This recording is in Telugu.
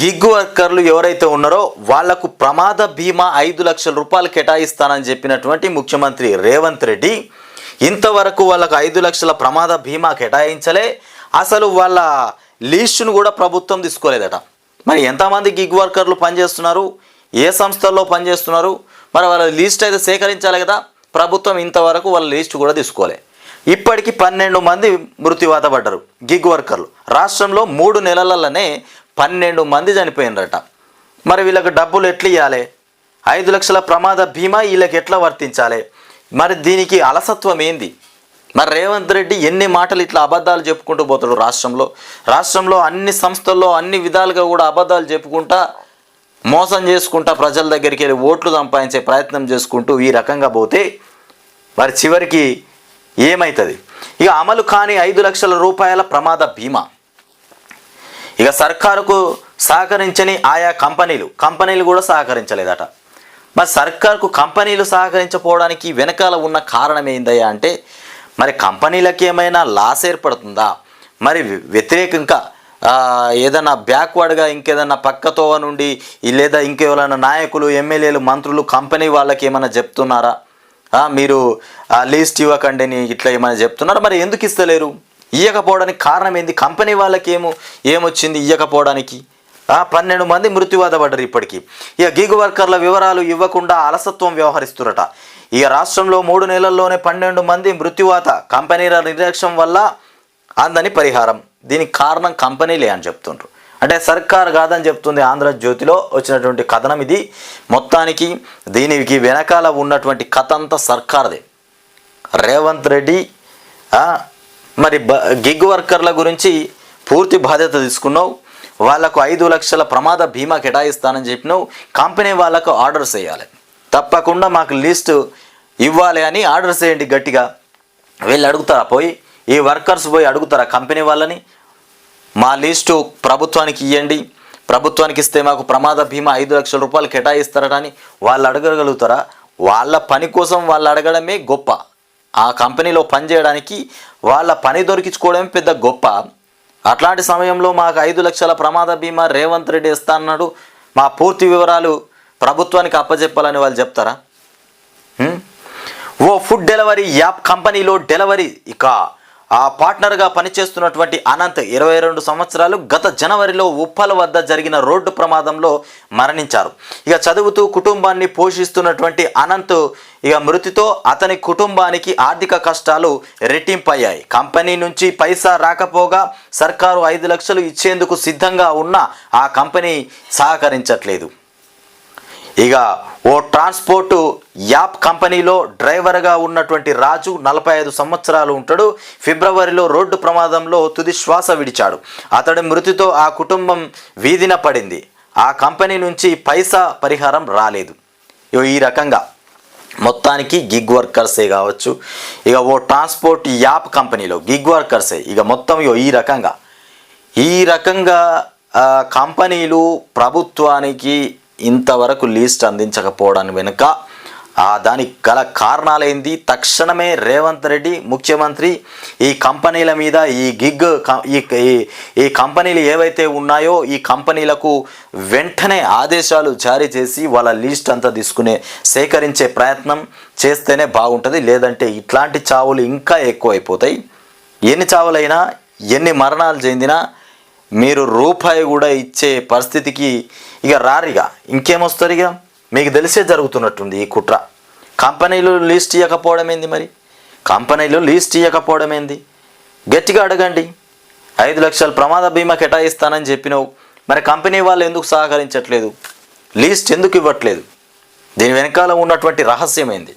గిగ్ వర్కర్లు ఎవరైతే ఉన్నారో వాళ్ళకు ప్రమాద బీమా ఐదు లక్షల రూపాయలు కేటాయిస్తానని చెప్పినటువంటి ముఖ్యమంత్రి రేవంత్ రెడ్డి ఇంతవరకు వాళ్ళకు ఐదు లక్షల ప్రమాద బీమా కేటాయించలే. అసలు వాళ్ళ లీస్టును కూడా ప్రభుత్వం తీసుకోలేదట. మరి ఎంతమంది గిగ్ వర్కర్లు పనిచేస్తున్నారు? ఏ సంస్థల్లో పనిచేస్తున్నారు? మరి వాళ్ళ లిస్ట్ అయితే సేకరించాలి కదా. ప్రభుత్వం ఇంతవరకు వాళ్ళ లిస్ట్ కూడా తీసుకోలే. ఇప్పటికి పన్నెండు మంది మృత్యువాత పడ్డారు గిగ్ వర్కర్లు. రాష్ట్రంలో మూడు నెలలలోనే పన్నెండు మంది చనిపోయినరట. మరి వీళ్ళకి డబ్బులు ఎట్లా ఇవ్వాలి ఐదు లక్షల ప్రమాద బీమా వీళ్ళకి ఎట్లా వర్తించాలి? మరి దీనికి అలసత్వం ఏంది? మరి రేవంత్ రెడ్డి ఎన్ని మాటలు ఇట్లా అబద్ధాలు చెప్పుకుంటూ పోతాడు రాష్ట్రంలో? రాష్ట్రంలో అన్ని సంస్థల్లో అన్ని విధాలుగా కూడా అబద్ధాలు చెప్పుకుంటా మోసం చేసుకుంటా ప్రజల దగ్గరికి వెళ్ళి ఓట్లు సంపాదించే ప్రయత్నం చేసుకుంటూ ఈ రకంగా పోతే మరి చివరికి ఏమవుతుంది ఇక అమలు కాని ఐదు లక్షల రూపాయల ప్రమాద బీమా ఇక సర్కారుకు సహకరించని ఆయా కంపెనీలు కంపెనీలు కూడా సహకరించలేదట. మరి సర్కార్కు కంపెనీలు సహకరించకపోవడానికి వెనకాల ఉన్న కారణం ఏందయ్యా అంటే మరి కంపెనీలకు ఏమైనా లాస్ ఏర్పడుతుందా? మరి వ్యతిరేకంగా ఏదైనా బ్యాక్వర్డ్గా ఇంకేదన్నా పక్కతో నుండి లేదా ఇంకెవరైనా నాయకులు ఎమ్మెల్యేలు మంత్రులు కంపెనీ వాళ్ళకి ఏమైనా చెప్తున్నారా? మీరు లీస్ట్ ఇవ్వకండి ఇట్లా ఏమైనా చెప్తున్నారా? మరి ఎందుకు ఇస్తలేరు? ఇవ్వకపోవడానికి కారణం ఏంది కంపెనీ వాళ్ళకేమో ఏమొచ్చింది ఇవ్వకపోవడానికి పన్నెండు మంది మృత్యువాత పడ్డారు ఇప్పటికీ. ఇక గిగ్ వర్కర్ల వివరాలు ఇవ్వకుండా అలసత్వం వ్యవహరిస్తురట. ఇక రాష్ట్రంలో మూడు నెలల్లోనే పన్నెండు మంది మృత్యువాత కంపెనీల నిర్లక్ష్యం వల్ల అందని పరిహారం. దీనికి కారణం కంపెనీలే అని చెప్తుండ్రు. అంటే సర్కార్ కాదని చెప్తుంది ఆంధ్రజ్యోతిలో వచ్చినటువంటి కథనం ఇది. మొత్తానికి దీనికి వెనకాల ఉన్నటువంటి కథ అంతా సర్కార్దే. రేవంత్ రెడ్డి మరి బ గిగ్ వర్కర్ల గురించి పూర్తి బాధ్యత తీసుకున్నావు. వాళ్ళకు ఐదు లక్షల ప్రమాద బీమా కేటాయిస్తానని చెప్పినావు. కంపెనీ వాళ్ళకు ఆర్డర్స్ వేయాలి. తప్పకుండా మాకు లిస్టు ఇవ్వాలి అని ఆర్డర్స్ వేయండి గట్టిగా. వీళ్ళు అడుగుతారా పోయి? ఈ వర్కర్స్ పోయి అడుగుతారా కంపెనీ వాళ్ళని? మా లిస్టు ప్రభుత్వానికి ఇవ్వండి ప్రభుత్వానికి ఇస్తే మాకు ప్రమాద బీమా ఐదు లక్షల రూపాయలు కేటాయిస్తారట అని వాళ్ళు అడగగలుగుతారా? వాళ్ళ పని కోసం వాళ్ళు అడగడమే గొప్ప. ఆ కంపెనీలో పని చేయడానికి వాళ్ళ పని దొరికించుకోవడం పెద్ద గొప్ప. అట్లాంటి సమయంలో మాకు ఐదు లక్షల ప్రమాద బీమా రేవంత్ రెడ్డి ఇస్తా అన్నాడు. మా పూర్తి వివరాలు ప్రభుత్వానికి అప్పచెప్పాలని వాళ్ళు చెప్తారా? ఓ ఫుడ్ డెలివరీ యాప్ కంపెనీలో డెలివరీ ఇక ఆ పార్ట్నర్గా పనిచేస్తున్నటువంటి అనంత్ ఇరవై రెండు సంవత్సరాలు గత జనవరిలో ఉప్పల వద్ద జరిగిన రోడ్డు ప్రమాదంలో మరణించారు. ఇక చదువుతూ కుటుంబాన్ని పోషిస్తున్నటువంటి అనంత్ ఇక మృతితో అతని కుటుంబానికి ఆర్థిక కష్టాలు రెట్టింపయ్యాయి. కంపెనీ నుంచి పైసా రాకపోగా సర్కారు ఐదు లక్షలు ఇచ్చేందుకు సిద్ధంగా ఉన్న ఆ కంపెనీ సహకరించట్లేదు. ఇక ఓ ట్రాన్స్పోర్ట్ యాప్ కంపెనీలో డ్రైవర్గా ఉన్నటువంటి రాజు నలభై ఐదు సంవత్సరాలు ఉంటాడు. ఫిబ్రవరిలో రోడ్డు ప్రమాదంలో తుది శ్వాస విడిచాడు. అతడి మృతితో ఆ కుటుంబం వీధిన పడింది. ఆ కంపెనీ నుంచి పైసా పరిహారం రాలేదు. ఇగో ఈ రకంగా మొత్తానికి గిగ్ వర్కర్సే కావచ్చు ఇక ఓ ట్రాన్స్పోర్ట్ యాప్ కంపెనీలో గిగ్ వర్కర్సే. ఇక మొత్తం ఇగో ఈ రకంగా. ఈ రకంగా కంపెనీలు ప్రభుత్వానికి ఇంతవరకు లీస్ట్ అందించకపోవడానికి వెనుక ఆ దానికి గల కారణాలైంది? తక్షణమే రేవంత్ రెడ్డి ముఖ్యమంత్రి ఈ కంపెనీల మీద ఈ గిగ్ ఈ ఈ- ఈ కంపెనీలు ఏవైతే ఉన్నాయో ఈ కంపెనీలకు వెంటనే ఆదేశాలు జారీ చేసి వాళ్ళ లీస్ట్ అంతా తీసుకునే సేకరించే ప్రయత్నం చేస్తేనే బాగుంటుంది. లేదంటే ఇట్లాంటి చావులు ఇంకా ఎక్కువైపోతాయి. ఎన్ని చావులైనా ఎన్ని మరణాలు చెందినా మీరు రూపాయి కూడా ఇచ్చే పరిస్థితికి ఇక రారిగా. ఇంకేమొస్తారు ఇక మీకు తెలిసే జరుగుతున్నట్టుంది ఈ కుట్ర. కంపెనీలు లీస్ట్ ఇవ్వకపోవడం ఏంది మరి? కంపెనీలు లీస్ట్ ఇవ్వకపోవడం ఏంది గట్టిగా అడగండి. ఐదు లక్షల ప్రమాద బీమా కేటాయిస్తానని చెప్పినావు. మరి కంపెనీ వాళ్ళు ఎందుకు సహకరించట్లేదు? లీస్ట్ ఎందుకు ఇవ్వట్లేదు? దీని వెనకాల ఉన్నటువంటి రహస్యం ఏంది